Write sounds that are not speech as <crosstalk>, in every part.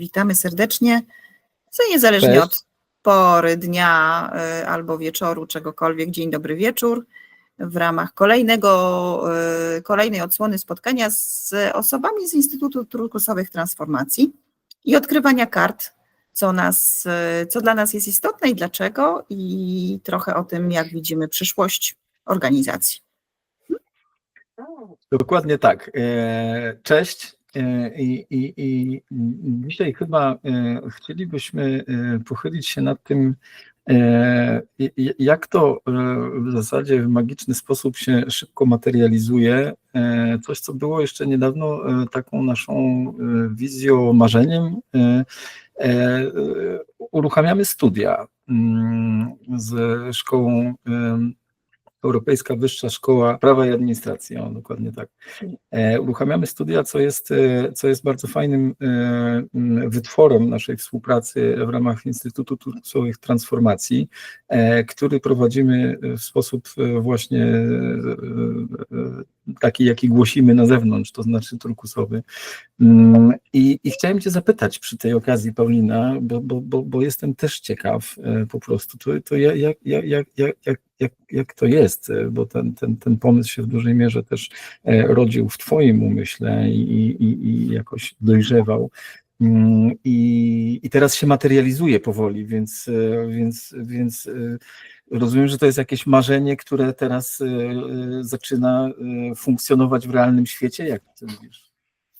Witamy serdecznie, co niezależnie Cześć. od pory dnia y, albo wieczoru, czegokolwiek, dzień dobry wieczór, w ramach kolejnego, y, kolejnej odsłony spotkania z osobami z Instytutu Turkusowych Transformacji i odkrywania kart, co, nas, y, co dla nas jest istotne i dlaczego, i trochę o tym, jak widzimy przyszłość organizacji. Dokładnie tak. E, Cześć. E, I, i, i dzisiaj chyba e, chcielibyśmy e, pochylić się nad tym, jak to w zasadzie w magiczny sposób się szybko materializuje. Coś, co było jeszcze niedawno taką naszą wizją, marzeniem. Uruchamiamy studia mm, z szkołą Europejska Wyższa Szkoła Prawa i Administracji, o, dokładnie tak. E, Uruchamiamy studia, co jest, e, co jest bardzo fajnym e, m, wytworem naszej współpracy w ramach Instytutu Turkusowych Transformacji, który prowadzimy w sposób właśnie taki, jaki głosimy na zewnątrz, to znaczy turkusowy. Mm, I, I chciałem Cię zapytać przy tej okazji, Paulina, bo, bo, bo, bo jestem też ciekaw po prostu, to, to jak, jak, jak, jak, jak, jak, to jest, e, bo ten, ten, ten pomysł się w dużej mierze też e, rodził w Twoim umyśle i, i, i jakoś dojrzewał. Mm, I, I teraz się materializuje powoli, więc, e, więc, więc rozumiem, że to jest jakieś marzenie, które teraz zaczyna funkcjonować w realnym świecie. Jak ty mówisz?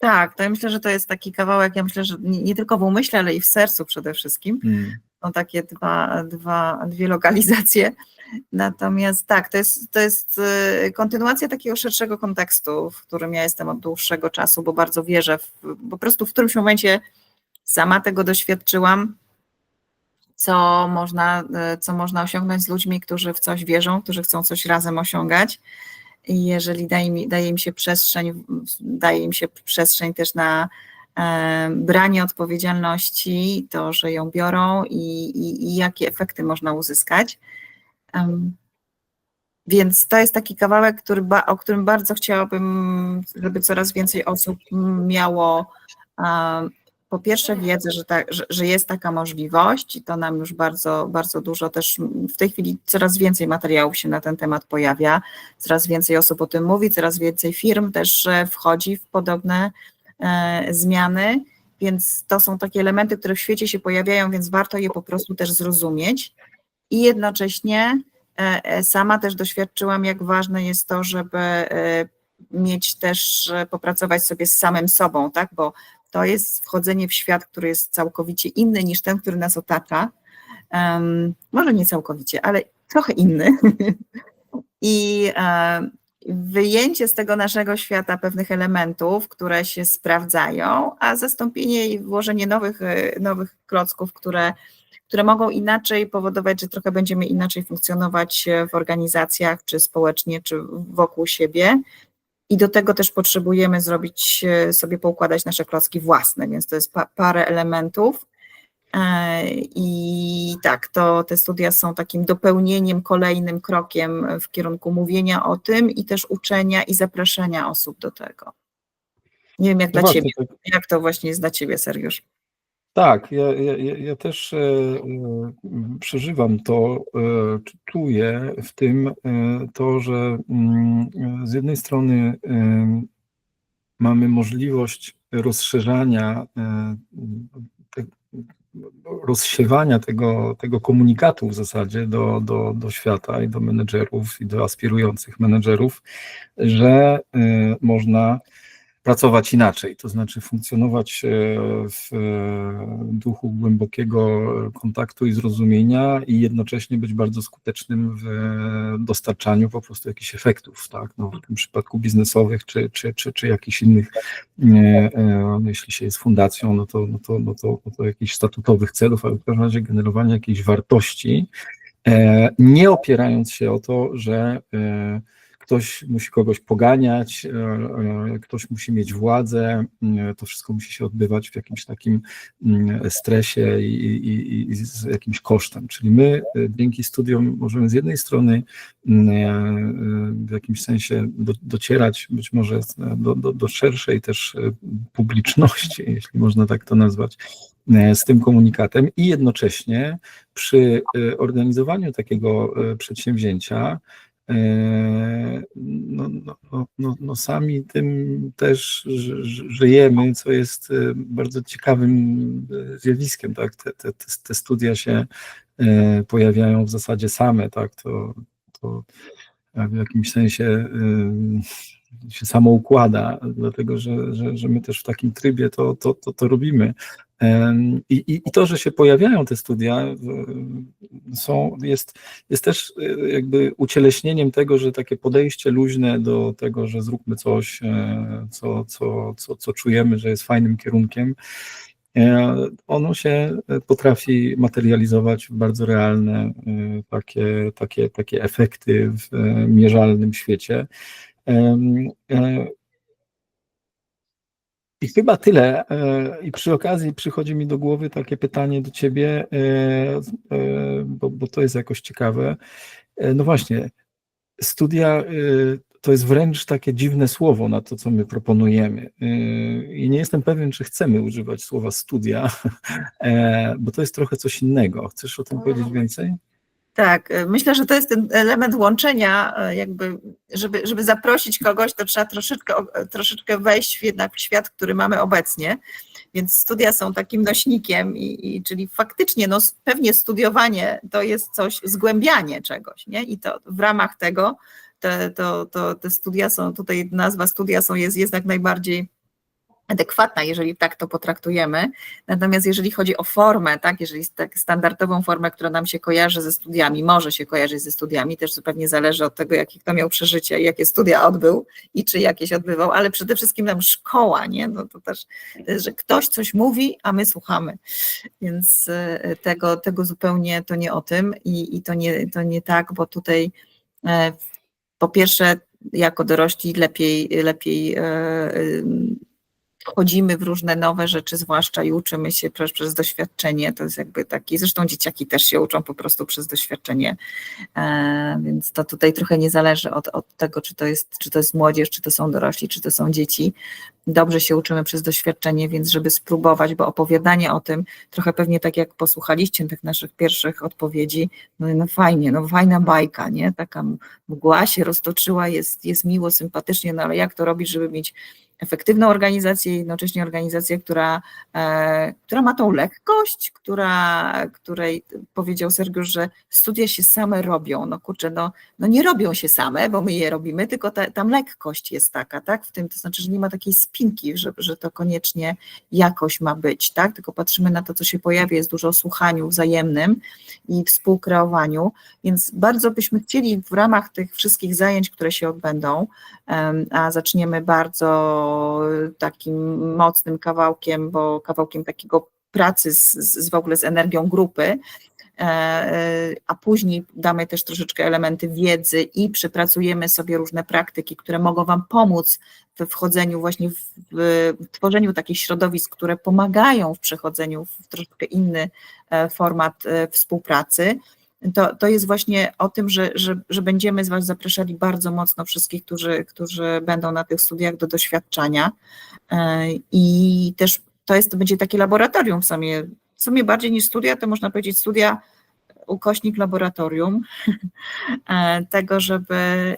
Tak, to ja myślę, że to jest taki kawałek, ja myślę, że nie, nie tylko w umyśle, ale i w sercu przede wszystkim. Mm. są takie dwa, dwa, dwie lokalizacje. Natomiast tak, to jest, to jest y, kontynuacja takiego szerszego kontekstu, w którym ja jestem od dłuższego czasu, bo bardzo wierzę, w, po prostu w którymś momencie sama tego doświadczyłam, co można, y, co można osiągnąć z ludźmi, którzy w coś wierzą, którzy chcą coś razem osiągać. Jeżeli daje, mi, daje im się przestrzeń, daje im się przestrzeń też na e, branie odpowiedzialności, to, że ją biorą i, i, i jakie efekty można uzyskać. Więc to jest taki kawałek, który, o którym bardzo chciałabym, żeby coraz więcej osób miało po pierwsze wiedzę, że, ta, że, że jest taka możliwość i to nam już bardzo, bardzo dużo też w tej chwili coraz więcej materiałów się na ten temat pojawia, coraz więcej osób o tym mówi, coraz więcej firm też wchodzi w podobne e, zmiany, więc to są takie elementy, które w świecie się pojawiają, więc warto je po prostu też zrozumieć. I jednocześnie e, e, sama też doświadczyłam, jak ważne jest to, żeby e, mieć też, e, popracować sobie z samym sobą, tak, bo to jest wchodzenie w świat, który jest całkowicie inny niż ten, który nas otacza. Em, może nie całkowicie, ale trochę inny. <laughs> I e, wyjęcie z tego naszego świata pewnych elementów, które się sprawdzają, a zastąpienie i włożenie nowych, e, nowych klocków, które, które mogą inaczej powodować, że trochę będziemy inaczej funkcjonować e, w organizacjach, czy społecznie, czy wokół siebie. I do tego też potrzebujemy zrobić, e, sobie poukładać nasze klocki własne, więc to jest pa, parę elementów. E, I tak, to te studia są takim dopełnieniem, kolejnym krokiem w kierunku mówienia o tym i też uczenia i zapraszania osób do tego. Nie wiem, jak No dla właśnie, Ciebie, tak. jak to właśnie jest dla Ciebie, Seriusz. Tak, ja, ja, ja też e, e, przeżywam to, e, czuję w tym e, to, że mm, z jednej strony mamy możliwość rozszerzania, rozsiewania tego, tego komunikatu w zasadzie do, do, do świata i do menedżerów i do aspirujących menedżerów, że można pracować inaczej, to znaczy funkcjonować e, w e, duchu głębokiego kontaktu i zrozumienia i jednocześnie być bardzo skutecznym w dostarczaniu po prostu jakichś efektów, tak? No, w tym przypadku biznesowych czy, czy, czy, czy jakichś innych, e, e, jeśli się jest fundacją, no to, no to, no to, no to jakichś statutowych celów, ale w każdym razie generowanie jakiejś wartości, nie opierając się o to, że ktoś musi kogoś poganiać, e, e, ktoś musi mieć władzę, e, to wszystko musi się odbywać w jakimś takim mm, stresie i, i, i z jakimś kosztem. Czyli my dzięki studiom możemy z jednej strony mm, w jakimś sensie do, docierać być może do, do, do szerszej też publiczności, <laughs> jeśli można tak to nazwać, z tym komunikatem i jednocześnie przy organizowaniu takiego przedsięwzięcia no, no, no, no, no sami tym też ży- ży- żyjemy, co jest e, bardzo ciekawym e, zjawiskiem, tak? Te, te, te- studia się e, pojawiają w zasadzie same, tak? To, to w jakimś sensie się samo układa, dlatego że, że, że my też w takim trybie to, to, to, to robimy. I, i, I to, że się pojawiają te studia, są, jest, jest też y, jakby ucieleśnieniem tego, że takie podejście luźne do tego, że zróbmy coś, e, co, co, co, co czujemy, że jest fajnym kierunkiem, e, ono się potrafi materializować w bardzo realne e, takie, takie, takie efekty w e, mierzalnym świecie. E, I chyba tyle. E, I przy okazji przychodzi mi do głowy takie pytanie do ciebie, e, bo, bo to jest jakoś ciekawe. No właśnie, studia to jest wręcz takie dziwne słowo na to, co my proponujemy. I nie jestem pewien, czy chcemy używać słowa studia, <laughs> bo to jest trochę coś innego. Chcesz o tym powiedzieć więcej? Tak, y, myślę, że to jest ten element łączenia, y, jakby, żeby, żeby zaprosić kogoś, to trzeba troszeczkę, o- troszeczkę wejść jednak w świat, który mamy obecnie, więc studia są takim nośnikiem, i, i, czyli faktycznie no, pewnie studiowanie to jest coś, zgłębianie czegoś, nie? I to w ramach tego te, to, to, te studia są, tutaj nazwa studia są, jest jednak najbardziej adekwatna, jeżeli tak to potraktujemy. Natomiast jeżeli chodzi o formę, tak, jeżeli tak standardową formę, która nam się kojarzy ze studiami, może się kojarzyć ze studiami, też zupełnie zależy od tego, jakie kto miał przeżycie jakie studia odbył i czy jakieś odbywał, ale przede wszystkim nam szkoła, nie? No to też, że ktoś coś mówi, a my słuchamy. Więc e, tego, tego zupełnie to nie o tym i, i to, nie, to nie tak, bo tutaj e, po pierwsze jako dorośli lepiej, lepiej e, wchodzimy w różne nowe rzeczy, zwłaszcza i uczymy się przez, przez doświadczenie. To jest jakby taki, zresztą dzieciaki też się uczą po prostu przez doświadczenie, e, więc to tutaj trochę nie zależy od, od tego, czy to, jest, czy to jest młodzież, czy to są dorośli, czy to są dzieci. Dobrze się uczymy przez doświadczenie, więc żeby spróbować, bo opowiadanie o tym, trochę pewnie tak jak posłuchaliście tych naszych pierwszych odpowiedzi, no, no fajnie, no fajna bajka, nie? Taka mgła się roztoczyła, jest, jest miło, sympatycznie, no ale jak to robić, żeby mieć efektywną organizację, jednocześnie organizację, która, e, która ma tą lekkość, która, której powiedział Sergiusz, że studia się same robią. No kurczę, no, no nie robią się same, bo my je robimy, tylko ta, tam lekkość jest taka, tak? W tym, to znaczy, że nie ma takiej spinki, że, że to koniecznie jakoś ma być, tak? Tylko patrzymy na to, co się pojawia, jest dużo o słuchaniu wzajemnym i współkreowaniu, więc bardzo byśmy chcieli w ramach tych wszystkich zajęć, które się odbędą, a zaczniemy bardzo takim mocnym kawałkiem, bo kawałkiem takiego pracy z, z w ogóle z energią grupy, e, e, a później damy też troszeczkę elementy wiedzy i przepracujemy sobie różne praktyki, które mogą Wam pomóc we wchodzeniu właśnie w, w tworzeniu takich środowisk, które pomagają w przechodzeniu w troszeczkę inny e, format współpracy. To, to jest właśnie o tym, że, że, że będziemy z Was zapraszali bardzo mocno wszystkich, którzy, którzy będą na tych studiach do doświadczania. E, I też to jest, to będzie takie laboratorium w sumie, w sumie bardziej niż studia, to można powiedzieć studia ukośnik laboratorium, <laughs> e, tego, żeby,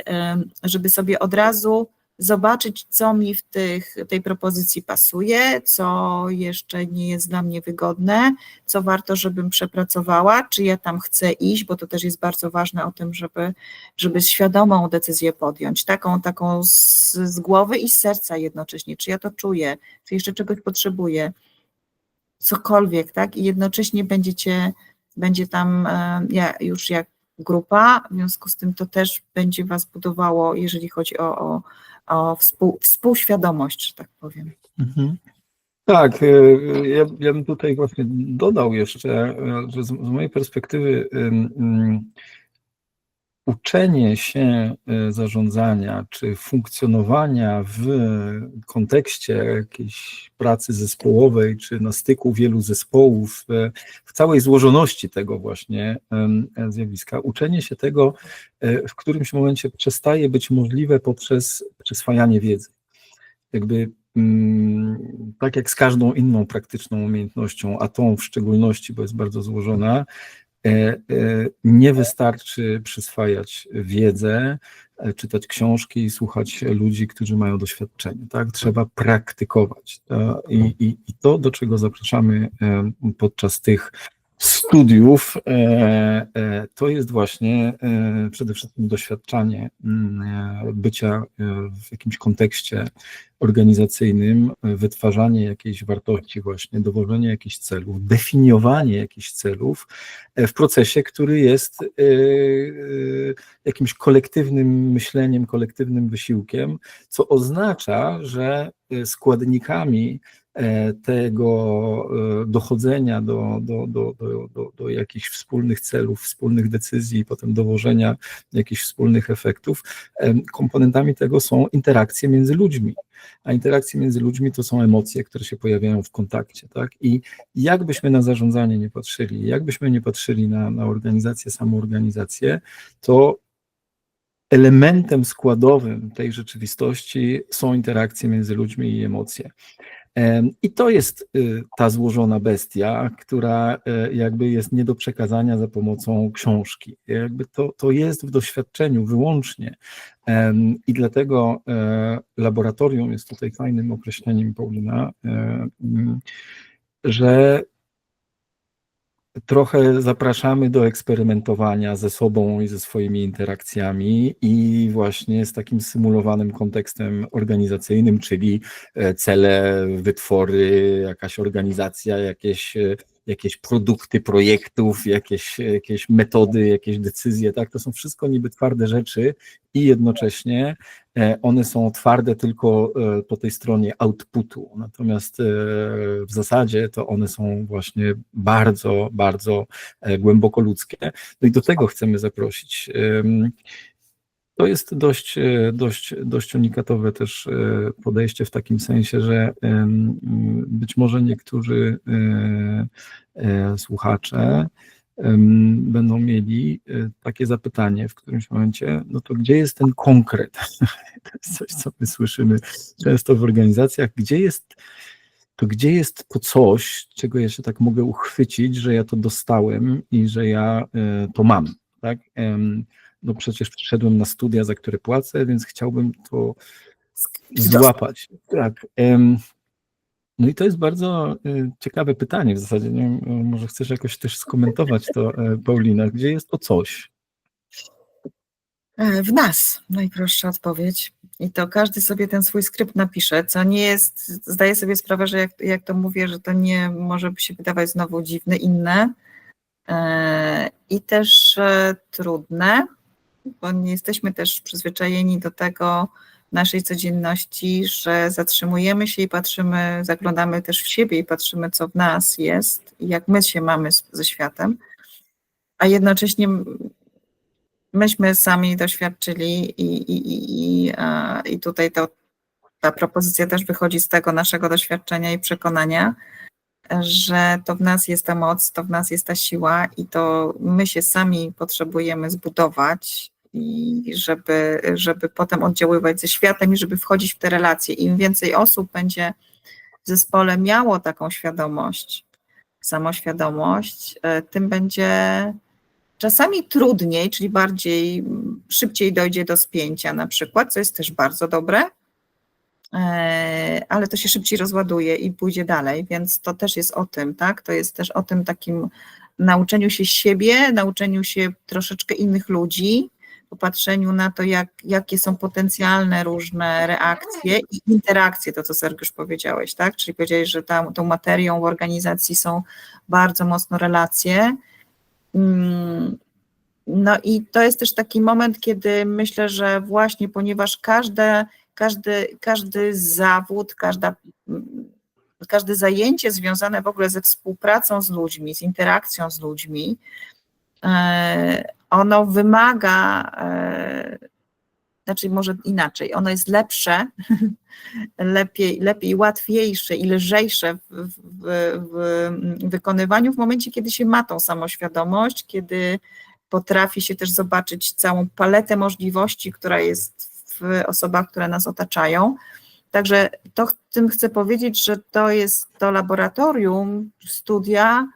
e, żeby sobie od razu zobaczyć, co mi w tych, tej propozycji pasuje, co jeszcze nie jest dla mnie wygodne, co warto, żebym przepracowała, czy ja tam chcę iść, bo to też jest bardzo ważne o tym, żeby, żeby świadomą decyzję podjąć, taką, taką z, z głowy i z serca jednocześnie, czy ja to czuję, czy jeszcze czegoś potrzebuję, cokolwiek, tak, i jednocześnie będziecie, będzie tam e, ja, już jak grupa, w związku z tym to też będzie Was budowało, jeżeli chodzi o, o, o współ, współświadomość, że tak powiem. Mhm. Tak, y, ja, ja bym tutaj właśnie dodał jeszcze, y, że z, z mojej perspektywy uczenie się e, zarządzania czy funkcjonowania w kontekście jakiejś pracy zespołowej, czy na styku wielu zespołów, e, w całej złożoności tego właśnie em, zjawiska, uczenie się tego e, w którymś momencie przestaje być możliwe poprzez przyswajanie wiedzy. Jakby mm, tak jak z każdą inną praktyczną umiejętnością, a tą w szczególności, bo jest bardzo złożona, E, e, Nie wystarczy przyswajać wiedzę, e, czytać książki i słuchać ludzi, którzy mają doświadczenie. Tak? Trzeba praktykować. I, i, I to, do czego zapraszamy e, podczas tych studiów, e, e, to jest właśnie e, przede wszystkim doświadczanie mm, bycia w jakimś kontekście organizacyjnym, wytwarzanie jakiejś wartości właśnie, dowożenie jakichś celów, definiowanie jakichś celów w procesie, który jest jakimś kolektywnym myśleniem, kolektywnym wysiłkiem, co oznacza, że składnikami tego e, dochodzenia do, do, do, do, do, jakichś wspólnych celów, wspólnych decyzji i potem dowożenia jakichś wspólnych efektów, em, komponentami tego są interakcje między ludźmi. A interakcje między ludźmi to są emocje, które się pojawiają w kontakcie. Tak? I jakbyśmy na zarządzanie nie patrzyli, jakbyśmy nie patrzyli na, na organizację, samoorganizację, to elementem składowym tej rzeczywistości są interakcje między ludźmi i emocje. I to jest y, ta złożona bestia, która y, jakby jest nie do przekazania za pomocą książki. Jakby to, to jest w doświadczeniu wyłącznie. I dlatego e, laboratorium jest tutaj fajnym określeniem Paulina, e, że trochę zapraszamy do eksperymentowania ze sobą i ze swoimi interakcjami i właśnie z takim symulowanym kontekstem organizacyjnym, czyli e, cele, wytwory, jakaś organizacja, jakieś, e, jakieś produkty projektów, jakieś, jakieś metody, jakieś decyzje, tak? To są wszystko niby twarde rzeczy i jednocześnie e, one są twarde tylko e, po tej stronie outputu, natomiast e, w zasadzie to one są właśnie bardzo, bardzo głęboko ludzkie. No i do tego chcemy zaprosić. To jest dość, e, dość, dość unikatowe też e, podejście w takim sensie, że być może niektórzy e, słuchacze będą mieli takie zapytanie w którymś momencie, no to gdzie jest ten konkret? <laughs> To jest coś, co my słyszymy często w organizacjach, gdzie jest to gdzie jest to coś, czego ja się tak mogę uchwycić, że ja to dostałem i że ja to mam, tak? No przecież przyszedłem na studia, za które płacę, więc chciałbym to złapać. Tak. No i to jest bardzo e, ciekawe pytanie w zasadzie. Nie wiem, e, może chcesz jakoś też skomentować to, e, Paulina. Gdzie jest to coś? W nas, najprostsza odpowiedź. I to każdy sobie ten swój skrypt napisze, co nie jest, zdaję sobie sprawę, że jak, jak to mówię, że to nie może się wydawać znowu dziwne, inne i też trudne, bo nie jesteśmy też przyzwyczajeni do tego naszej codzienności, że zatrzymujemy się i patrzymy, zaglądamy też w siebie i patrzymy, co w nas jest i jak my się mamy z, ze światem, a jednocześnie myśmy sami doświadczyli i, i, i, i, i tutaj to, ta propozycja też wychodzi z tego naszego doświadczenia i przekonania, że to w nas jest ta moc, to w nas jest ta siła i to my się sami potrzebujemy zbudować i żeby, żeby potem oddziaływać ze światem i żeby wchodzić w te relacje. Im więcej osób będzie w zespole miało taką świadomość, samoświadomość, e, tym będzie czasami trudniej, czyli bardziej szybciej dojdzie do spięcia na przykład, co jest też bardzo dobre, ale to się szybciej rozładuje i pójdzie dalej, więc to też jest o tym, tak? To jest też o tym takim nauczeniu się siebie, nauczeniu się troszeczkę innych ludzi, popatrzeniu na to, jak, jakie są potencjalne różne reakcje i interakcje, to co Sergiusz powiedziałeś, tak? Czyli powiedziałeś, że tam, tą materią w organizacji są bardzo mocno relacje, Mm, No i to jest też taki moment, kiedy myślę, że właśnie ponieważ każde, każdy, każdy zawód, każda, każde zajęcie związane w ogóle ze współpracą z ludźmi, z interakcją z ludźmi, e, ono wymaga, e, znaczy może inaczej, ono jest lepsze, <laughs> lepiej, lepiej łatwiejsze i lżejsze w, w, w wykonywaniu w momencie, kiedy się ma tą samoświadomość, kiedy potrafi się też zobaczyć całą paletę możliwości, która jest w osobach, które nas otaczają. Także to tym chcę powiedzieć, że to jest to laboratorium, studia,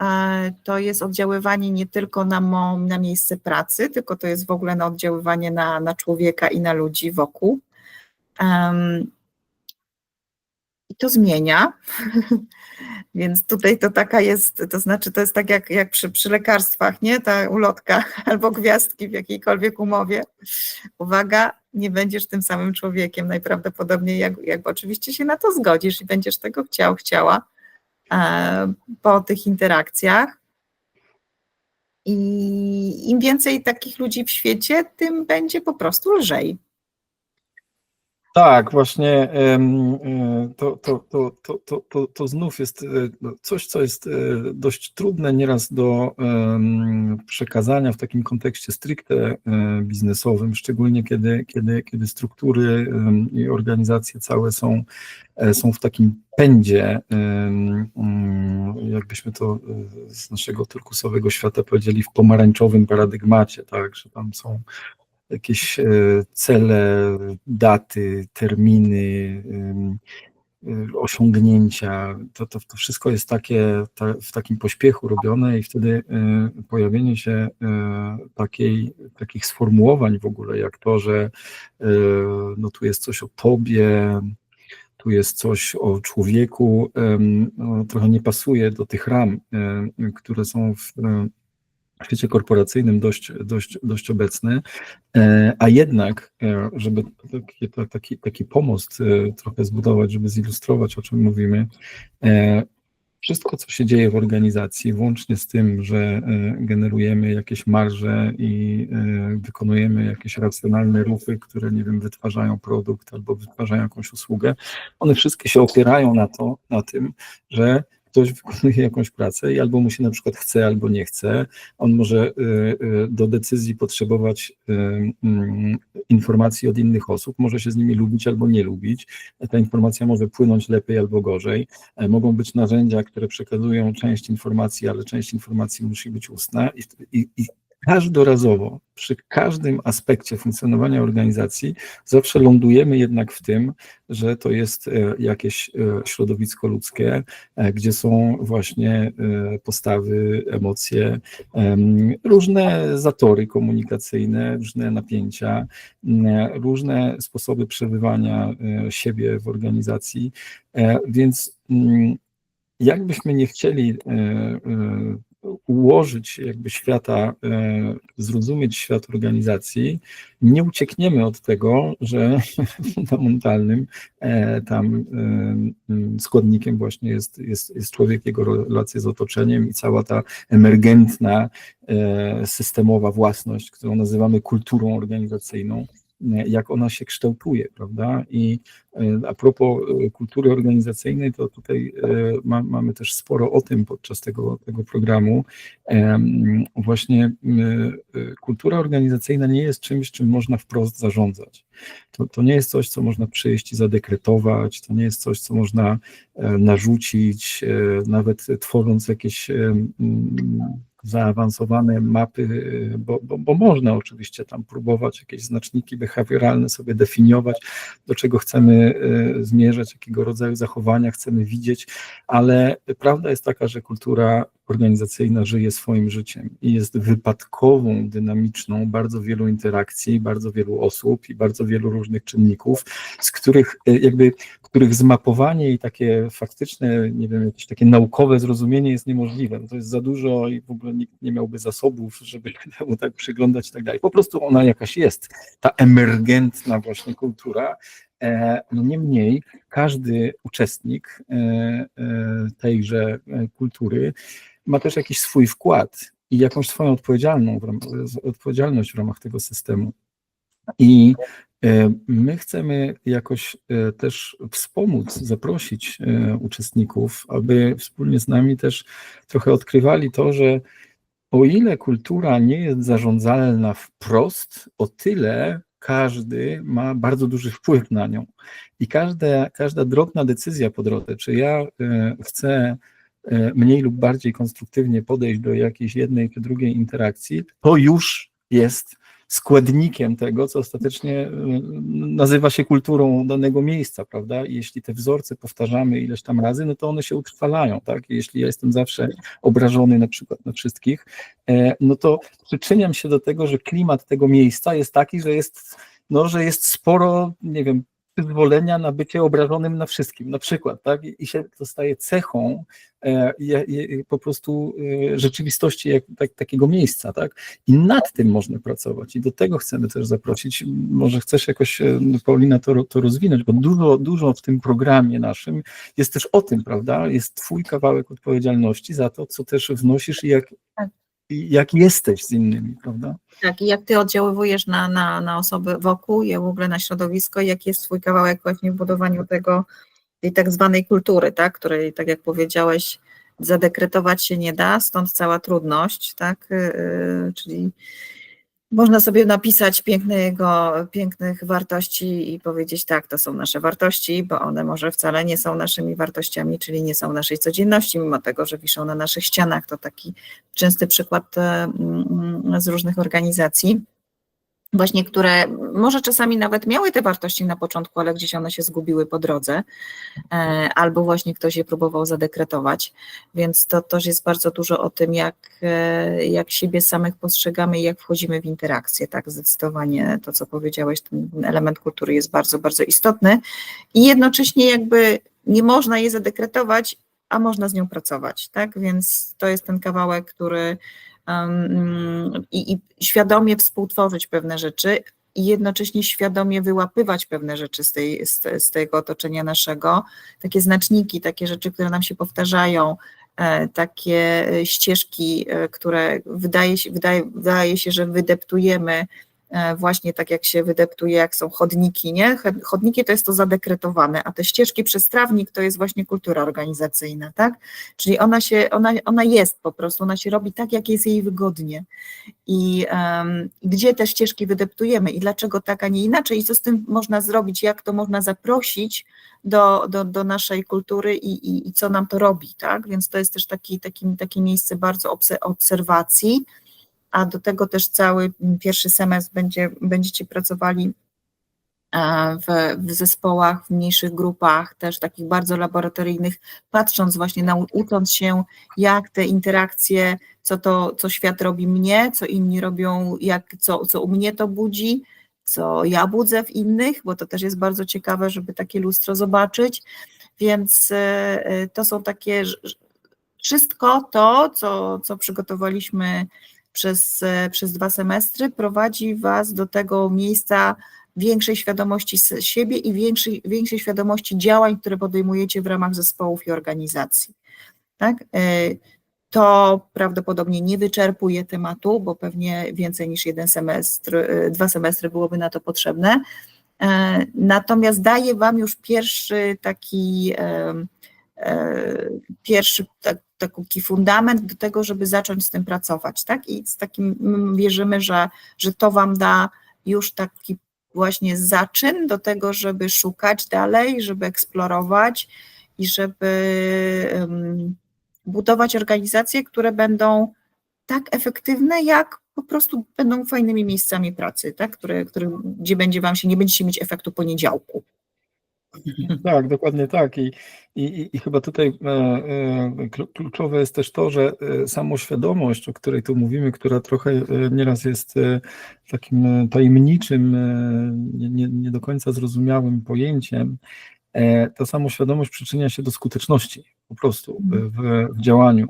e, to jest oddziaływanie nie tylko na, na miejsce pracy, tylko to jest w ogóle na oddziaływanie na, na człowieka i na ludzi wokół. Um, I to zmienia. <laughs> Więc tutaj to taka jest, to znaczy to jest tak jak, jak przy, przy lekarstwach, nie? Ta ulotka <laughs> albo gwiazdki w jakiejkolwiek umowie. Uwaga, nie będziesz tym samym człowiekiem najprawdopodobniej, jak, jak oczywiście się na to zgodzisz i będziesz tego chciał, chciała e, po tych interakcjach. I im więcej takich ludzi w świecie, tym będzie po prostu lżej. Tak, właśnie to, to, to, to, to, to, to znów jest coś, co jest dość trudne nieraz do przekazania w takim kontekście stricte biznesowym, szczególnie kiedy, kiedy, kiedy struktury i organizacje całe są, są w takim pędzie, jakbyśmy to z naszego turkusowego świata powiedzieli, w pomarańczowym paradygmacie, tak, że tam są jakieś e, cele, daty, terminy, e, osiągnięcia. To, to, to wszystko jest takie ta, w takim pośpiechu robione i wtedy e, pojawienie się takiej, takich sformułowań w ogóle, jak to, że no tu jest coś o tobie, tu jest coś o człowieku, no, trochę nie pasuje do tych ram, które są w w świecie korporacyjnym dość, dość, dość obecny, e, a jednak, e, żeby taki, taki, taki pomost e, trochę zbudować, żeby zilustrować, o czym mówimy, wszystko, co się dzieje w organizacji, włącznie z tym, że generujemy jakieś marże i wykonujemy jakieś racjonalne ruchy, które, nie wiem, wytwarzają produkt albo wytwarzają jakąś usługę, one wszystkie się opierają na to, na tym, że ktoś wykonuje jakąś pracę i albo mu się na przykład chce, albo nie chce. On może y, y, do decyzji potrzebować y, mm, informacji od innych osób, może się z nimi lubić albo nie lubić. Ta informacja może płynąć lepiej albo gorzej. E, mogą być narzędzia, które przekazują część informacji, ale część informacji musi być ustna i, i, i każdorazowo, przy każdym aspekcie funkcjonowania organizacji, zawsze lądujemy jednak w tym, że to jest e, jakieś e, środowisko ludzkie, e, gdzie są właśnie postawy, emocje, różne zatory komunikacyjne, różne napięcia, różne sposoby przebywania siebie w organizacji, więc jakbyśmy nie chcieli ułożyć jakby świata, e, zrozumieć świat organizacji, nie uciekniemy od tego, że <laughs> fundamentalnym e, tam e, składnikiem właśnie jest, jest, jest człowiek, jego relacje z otoczeniem i cała ta emergentna systemowa własność, którą nazywamy kulturą organizacyjną jak ona się kształtuje, prawda? I e, a propos e, kultury organizacyjnej, to tutaj e, ma, mamy też sporo o tym podczas tego, tego programu. Właśnie kultura organizacyjna nie jest czymś, czym można wprost zarządzać. To, to nie jest coś, co można przyjść i zadekretować, to nie jest coś, co można narzucić, nawet tworząc jakieś zaawansowane mapy, bo, bo, bo, można oczywiście tam próbować jakieś znaczniki behawioralne sobie definiować, do czego chcemy y, zmierzać, jakiego rodzaju zachowania chcemy widzieć, ale prawda jest taka, że kultura organizacyjna żyje swoim życiem i jest wypadkową, dynamiczną bardzo wielu interakcji, bardzo wielu osób i bardzo wielu różnych czynników, z których y, jakby, których zmapowanie i takie faktyczne, nie wiem, jakieś takie naukowe zrozumienie jest niemożliwe. No to jest za dużo i w ogóle nikt nie miałby zasobów, żeby <laughs> temu tak przyglądać i tak dalej. Po prostu ona jakaś jest, ta emergentna właśnie kultura, e, no niemniej każdy uczestnik e, e, tejże kultury ma też jakiś swój wkład i jakąś swoją odpowiedzialną, odpowiedzialność w ramach tego systemu. I e, my chcemy jakoś e, też wspomóc, zaprosić e, uczestników, aby wspólnie z nami też trochę odkrywali to, że o ile kultura nie jest zarządzalna wprost, o tyle każdy ma bardzo duży wpływ na nią. I każda, każda drobna decyzja po drodze, czy ja e, chcę e, mniej lub bardziej konstruktywnie podejść do jakiejś jednej czy drugiej interakcji, to już jest składnikiem tego, co ostatecznie e, nazywa się kulturą danego miejsca, prawda? I jeśli te wzorce powtarzamy ileś tam razy, no to one się utrwalają, tak? I jeśli ja jestem zawsze obrażony na przykład na wszystkich, e, no to przyczyniam się do tego, że klimat tego miejsca jest taki, że jest, no, że jest sporo, nie wiem, przyzwolenia na bycie obrażonym na wszystkim, na przykład, tak? I się to staje cechą e, je, po prostu e, rzeczywistości jak, tak, takiego miejsca, tak? I nad tym można pracować i do tego chcemy też zaprosić. Może chcesz jakoś, e, Paulina, to, to rozwinąć, bo dużo, dużo w tym programie naszym jest też o tym, prawda? Jest twój kawałek odpowiedzialności za to, co też wnosisz i jak, Tak. Jak jesteś z innymi, prawda? Tak, i jak ty oddziaływujesz na, na, na osoby wokół, i w ogóle na środowisko, jaki jest twój kawałek właśnie w budowaniu tego, tej tak zwanej kultury, tak, której, tak jak powiedziałeś, zadekretować się nie da, stąd cała trudność, tak, yy, czyli można sobie napisać pięknego, pięknych wartości i powiedzieć, tak, to są nasze wartości, bo one może wcale nie są naszymi wartościami, czyli nie są naszej codzienności, mimo tego, że wiszą na naszych ścianach. To taki częsty przykład e, mm, z różnych organizacji, właśnie które może czasami nawet miały te wartości na początku, ale gdzieś one się zgubiły po drodze, e, albo właśnie ktoś je próbował zadekretować, więc to też jest bardzo dużo o tym, jak, e, jak siebie samych postrzegamy i jak wchodzimy w interakcję, tak, zdecydowanie to, co powiedziałeś, ten element kultury jest bardzo, bardzo istotny i jednocześnie jakby nie można jej zadekretować, a można z nią pracować, tak, więc to jest ten kawałek, który i, i świadomie współtworzyć pewne rzeczy i jednocześnie świadomie wyłapywać pewne rzeczy z, tej, z, z tego otoczenia naszego, takie znaczniki, takie rzeczy, które nam się powtarzają, e, takie ścieżki, e, które wydaje się, wydaje, wydaje się, że wydeptujemy właśnie tak jak się wydeptuje, jak są chodniki, nie? Chodniki to jest to zadekretowane, a te ścieżki przez trawnik to jest właśnie kultura organizacyjna, tak? Czyli ona się, ona, ona jest po prostu, ona się robi tak, jak jest jej wygodnie. I um, gdzie te ścieżki wydeptujemy i dlaczego tak, a nie inaczej i co z tym można zrobić, jak to można zaprosić do, do, do naszej kultury i, i, i co nam to robi, tak? Więc to jest też taki, taki, takie miejsce bardzo obserwacji, a do tego też cały pierwszy semestr będzie, będziecie pracowali w, w zespołach, w mniejszych grupach, też takich bardzo laboratoryjnych, patrząc właśnie, na, ucząc się, jak te interakcje, co to, co świat robi mnie, co inni robią, jak, co, co u mnie to budzi, co ja budzę w innych, bo to też jest bardzo ciekawe, żeby takie lustro zobaczyć, więc to są takie, wszystko to, co, co przygotowaliśmy przez, przez dwa semestry, prowadzi Was do tego miejsca większej świadomości siebie i większej, większej świadomości działań, które podejmujecie w ramach zespołów i organizacji. Tak? To prawdopodobnie nie wyczerpuje tematu, bo pewnie więcej niż jeden semestr, dwa semestry byłoby na to potrzebne. Natomiast daje Wam już pierwszy taki pierwszy tak, taki fundament do tego, żeby zacząć z tym pracować, tak? I z takim wierzymy, że, że to Wam da już taki właśnie zaczyn do tego, żeby szukać dalej, żeby eksplorować i żeby um, budować organizacje, które będą tak efektywne, jak po prostu będą fajnymi miejscami pracy, tak? które, które, gdzie będzie Wam się, nie będziecie mieć efektu poniedziałku. <laughs> Tak, dokładnie tak. I, i, i chyba tutaj e, e, kluczowe jest też to, że e, samoświadomość, o której tu mówimy, która trochę nieraz jest takim tajemniczym, nie, nie, do końca zrozumiałym pojęciem, ta samoświadomość przyczynia się do skuteczności po prostu w, w działaniu.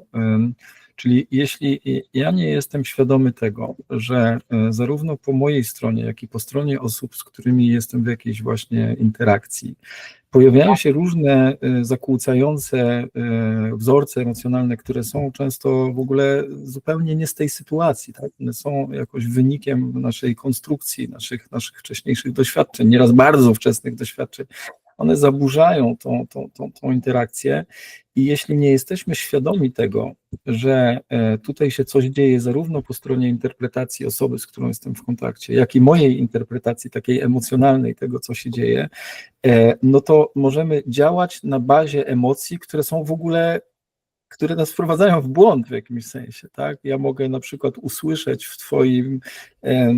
Czyli jeśli ja nie jestem świadomy tego, że zarówno po mojej stronie, jak i po stronie osób, z którymi jestem w jakiejś właśnie interakcji, pojawiają się różne zakłócające wzorce emocjonalne, które są często w ogóle zupełnie nie z tej sytuacji. Tak? One są jakoś wynikiem naszej konstrukcji, naszych, naszych wcześniejszych doświadczeń, nieraz bardzo wczesnych doświadczeń one zaburzają tą, tą, tą, tą interakcję i jeśli nie jesteśmy świadomi tego, że e, tutaj się coś dzieje zarówno po stronie interpretacji osoby, z którą jestem w kontakcie, jak i mojej interpretacji takiej emocjonalnej tego, co się dzieje, e, no to możemy działać na bazie emocji, które są w ogóle które nas wprowadzają w błąd w jakimś sensie, tak? Ja mogę na przykład usłyszeć w twoim, e,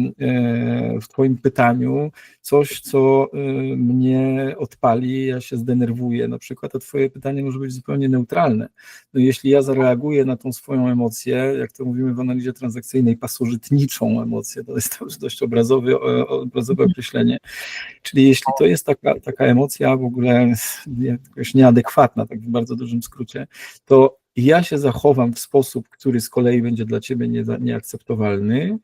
w twoim pytaniu coś, co e, mnie odpali, ja się zdenerwuję na przykład, a twoje pytanie może być zupełnie neutralne. No jeśli ja zareaguję na tą swoją emocję, jak to mówimy w analizie transakcyjnej, pasożytniczą emocję, to jest to dość obrazowy, obrazowe określenie, czyli jeśli to jest taka, taka emocja w ogóle jakoś nieadekwatna, tak w bardzo dużym skrócie, to ja się zachowam w sposób, który z kolei będzie dla ciebie nie, nieakceptowalny,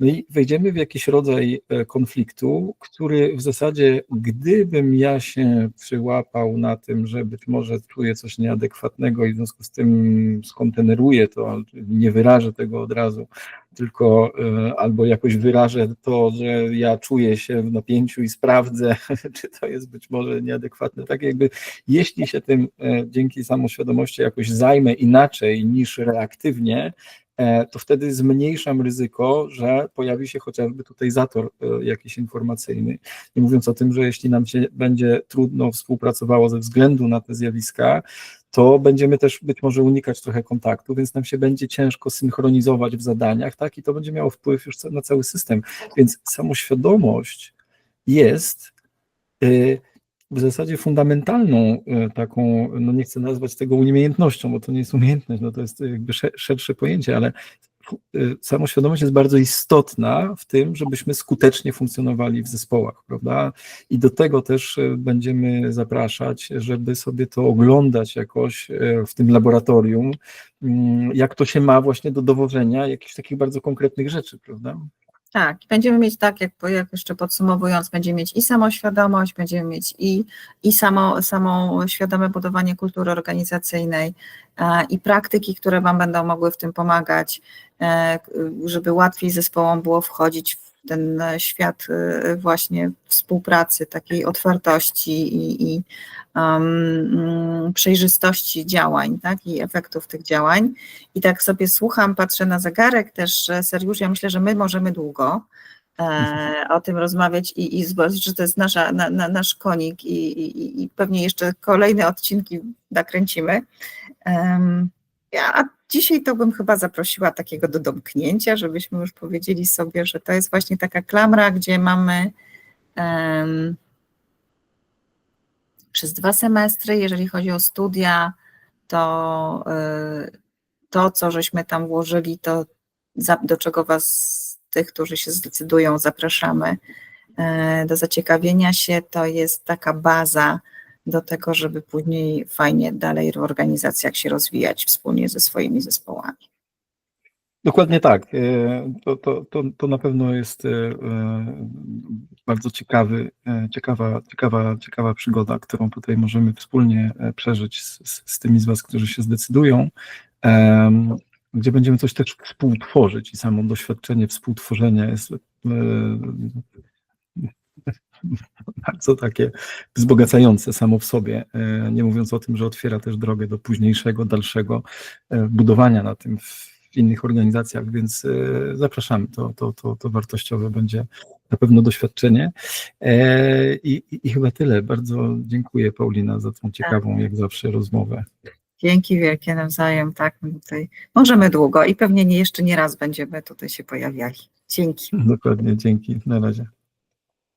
no i wejdziemy w jakiś rodzaj e, konfliktu, który w zasadzie, gdybym ja się przyłapał na tym, że być może czuję coś nieadekwatnego i w związku z tym skonteneruję to, nie wyrażę tego od razu, tylko e, albo jakoś wyrażę to, że ja czuję się w napięciu i sprawdzę, <laughs> czy to jest być może nieadekwatne. Tak jakby, jeśli się tym e, dzięki samoświadomości jakoś zajmę inaczej niż reaktywnie, to wtedy zmniejszam ryzyko, że pojawi się chociażby tutaj zator e, jakiś informacyjny. Nie mówiąc o tym, że jeśli nam się będzie trudno współpracowało ze względu na te zjawiska, to będziemy też być może unikać trochę kontaktu, więc nam się będzie ciężko synchronizować w zadaniach, tak? I to będzie miało wpływ już na cały system. Więc samoświadomość jest y, w zasadzie fundamentalną y, taką, no nie chcę nazwać tego umiejętnością, bo to nie jest umiejętność, no to jest jakby sze- szersze pojęcie, ale y, samoświadomość jest bardzo istotna w tym, żebyśmy skutecznie funkcjonowali w zespołach, prawda? I do tego też y, będziemy zapraszać, żeby sobie to oglądać jakoś w tym laboratorium, mm, jak to się ma właśnie do dowożenia jakichś takich bardzo konkretnych rzeczy, prawda? Tak, będziemy mieć tak, jak, jak jeszcze podsumowując, będziemy mieć i samoświadomość, będziemy mieć i, i samo, samo świadome budowanie kultury organizacyjnej e, i praktyki, które Wam będą mogły w tym pomagać, e, żeby łatwiej zespołom było wchodzić w ten e, świat e, właśnie współpracy, takiej otwartości i, i um, przejrzystości działań, tak, i efektów tych działań. I tak sobie słucham, patrzę na zegarek też, że Seriusz, ja myślę, że my możemy długo e, o tym rozmawiać i, i zobaczyć, że to jest nasza, na, na, nasz konik i, i, i pewnie jeszcze kolejne odcinki nakręcimy. Em, ja, a dzisiaj to bym chyba zaprosiła takiego do domknięcia, żebyśmy już powiedzieli sobie, że to jest właśnie taka klamra, gdzie mamy em, przez dwa semestry, jeżeli chodzi o studia, to y, to, co żeśmy tam włożyli, to za, do czego Was, tych, którzy się zdecydują, zapraszamy e, do zaciekawienia się, to jest taka baza do tego, żeby później fajnie dalej w organizacjach się rozwijać wspólnie ze swoimi zespołami. Dokładnie tak. E, To, to, to, to na pewno jest e, e, bardzo ciekawy, ciekawa, ciekawa, ciekawa przygoda, którą tutaj możemy wspólnie przeżyć z, z, tymi z Was, którzy się zdecydują, gdzie będziemy coś też współtworzyć i samo doświadczenie współtworzenia jest <laughs> bardzo takie wzbogacające samo w sobie, e, nie mówiąc o tym, że otwiera też drogę do późniejszego, dalszego e, budowania na tym w innych organizacjach, więc e, zapraszamy, to, to, to, to wartościowe będzie na pewno doświadczenie. I, i, I chyba tyle. Bardzo dziękuję Paulina za tą ciekawą, jak zawsze, rozmowę. Dzięki wielkie nawzajem, tak, tutaj możemy długo i pewnie nie, jeszcze nie raz będziemy tutaj się pojawiali. Dzięki. Dokładnie, dzięki. Na razie.